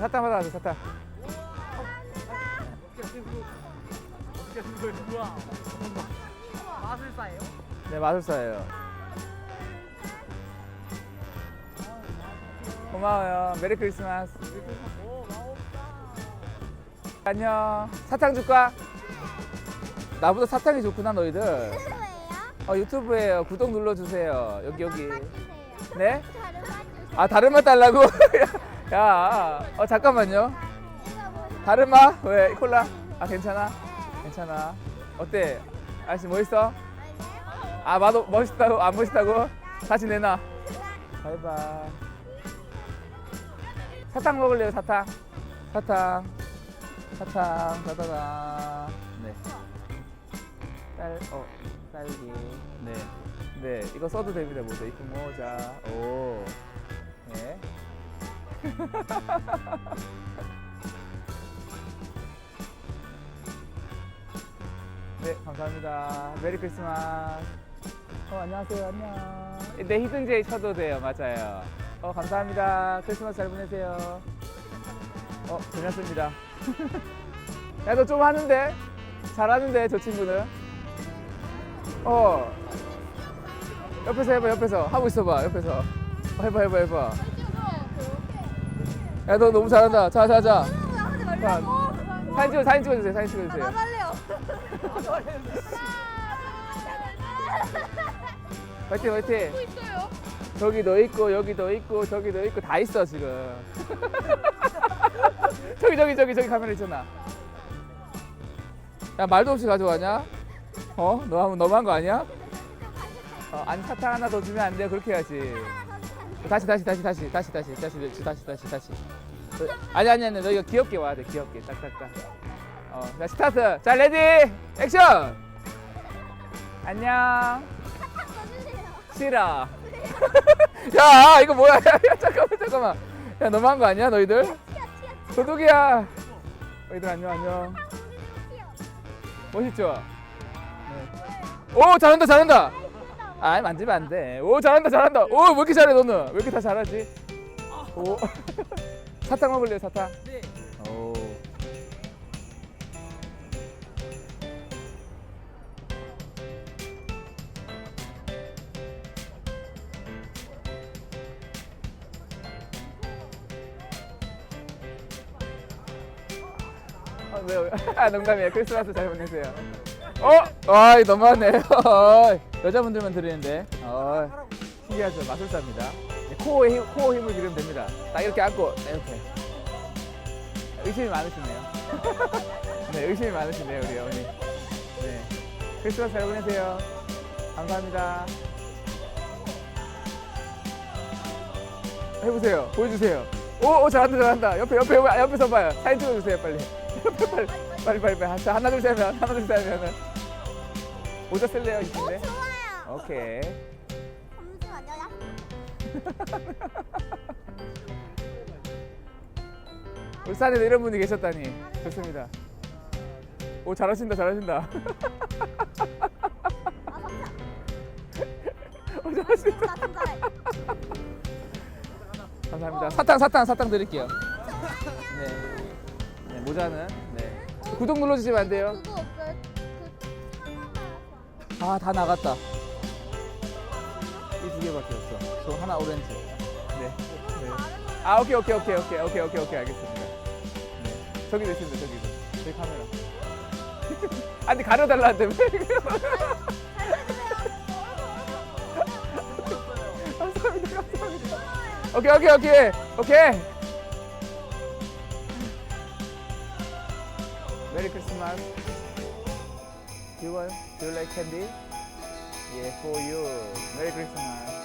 사탕 받아가세요 사탕 어떻게 하신 거예요? 우와. 마술사예요? 네 마술사예요 고마워요 메리 크리스마스 오, 마법사. 안녕 사탕 줄까? 나보다 사탕이 좋구나 너희들 누구예요? 어 유튜브에요 구독 눌러주세요 여기 여기. 네? 다른. 아 다른 맛 달라고? 야, 어 잠깐만요. 다른 맛? 왜 콜라? 아 괜찮아? 괜찮아. 어때? 아저씨 멋있어? 아맛 멋있다고? 안 멋있다고? 다시 내놔. 바이바이. 사탕 먹을래요 사탕? 사탕. 사탕. 따다다. 네. 딸, 어, 딸기. 네. 네, 이거 써도 됩니다. 모자. 이쁜 모자. 오. 네. 네, 감사합니다. 메리 크리스마스. 어, 안녕하세요. 안녕. 네, 희등제이 쳐도 돼요. 맞아요. 어, 감사합니다. 크리스마스 잘 보내세요. 어, 괜찮습니다. 야, 너 좀 하는데? 잘하는데, 저 친구는? 어. 옆에서 해봐, 옆에서. 하고 있어봐, 옆에서. 어, 해봐, 해봐, 해봐. 야, 너 너무 잘한다. 자, 자, 자. 하지 자, 사진 찍어, 사진 찍어주세요, 사진 찍어주세요. 나갈래요. 화이팅, 화이팅. 또 있어요. 저기 너 있고, 여기 너 있고, 저기 너 있고, 다 있어, 지금. 저기, 저기, 저기, 저기 카메라 있잖아. 야, 말도 없이 가져가냐? 어? 너 하면 너무한 거 아니야? 어, 아니, 사탕 하나 더 주면 안 돼요. 그렇게 해야지. 다시, 다시, 다시, 다시, 다시, 다시, 다시, 다시, 다시, 다시, 다시. 너- 아니, 아니, 아니, 너 이거 귀엽게 와야 돼, 귀엽게. 딱, 딱, 딱. 어, 자, 스타트. 자, 레디, 액션! 안녕. 싫어. 야, 이거 뭐야? 야, 야, 잠깐만, 잠깐만. 야, 너무한 거 아니야, 너희들? 도둑이야. 너희들 안녕, 안녕. 멋있죠? 네. 오, 잘한다, 잘한다. 아, 만지면 안 돼. 오, 잘한다, 잘한다. 오, 왜 이렇게 잘해, 너는? 왜 이렇게 다 잘하지? 오. 사탕 먹을래요, 사탕? 네. 오. 아, 왜요? 아, 농담이에요. 크리스마스 잘 보내세요. 어? 아이, 너무하네. 어이, 여자분들만 드리는데. 어, 신기하죠. 마술사입니다. 네, 코어에 힘, 코어 힘을 기르면 됩니다. 딱 이렇게 안고, 네, 이렇게. 의심이 많으시네요. 네, 의심이 많으시네요, 우리 어머니. 네. 크리스마스 잘 보내세요. 감사합니다. 해보세요. 보여주세요. 오, 오 잘한다, 잘한다. 옆에, 옆에, 옆에, 옆에서 봐요. 사진 찍어주세요, 빨리. 빨리, 빨리, 빨리, 빨리. 자, 하나, 둘, 셋 하면, 하나, 둘, 셋 하면 은. 모자 쓸래요, 이쁜데? 좋아요. 오케이. 잠시만요. 울산에도 이런 분이 계셨다니. 좋습니다. 오, 잘하신다, 잘하신다. 아. 오, 잘하신다. 감사합니다. 사탕, 사탕, 사탕 드릴게요. 네. 네, 모자는, 네. 구독 눌러주시면 안 돼요? 그거 없어요. 그 아, 다 나갔다. 이 두 개밖에 없어. 저 하나 오렌지. 네. 네. 아, 오케이, 오케이, 오케이, 오케이, 오케이, 오케이, 오케이, 알겠습니다. 네. 저기도 있습니다, 저기도. 저기 카메라. 아, 근데 가려달라는데 왜? 감사합니다, 감사합니다. 오케이, 오케이, 오케이, 오케이. 메리 크리스마스. Do you uh, want? Do you like candy? Yeah, for you. Merry Christmas.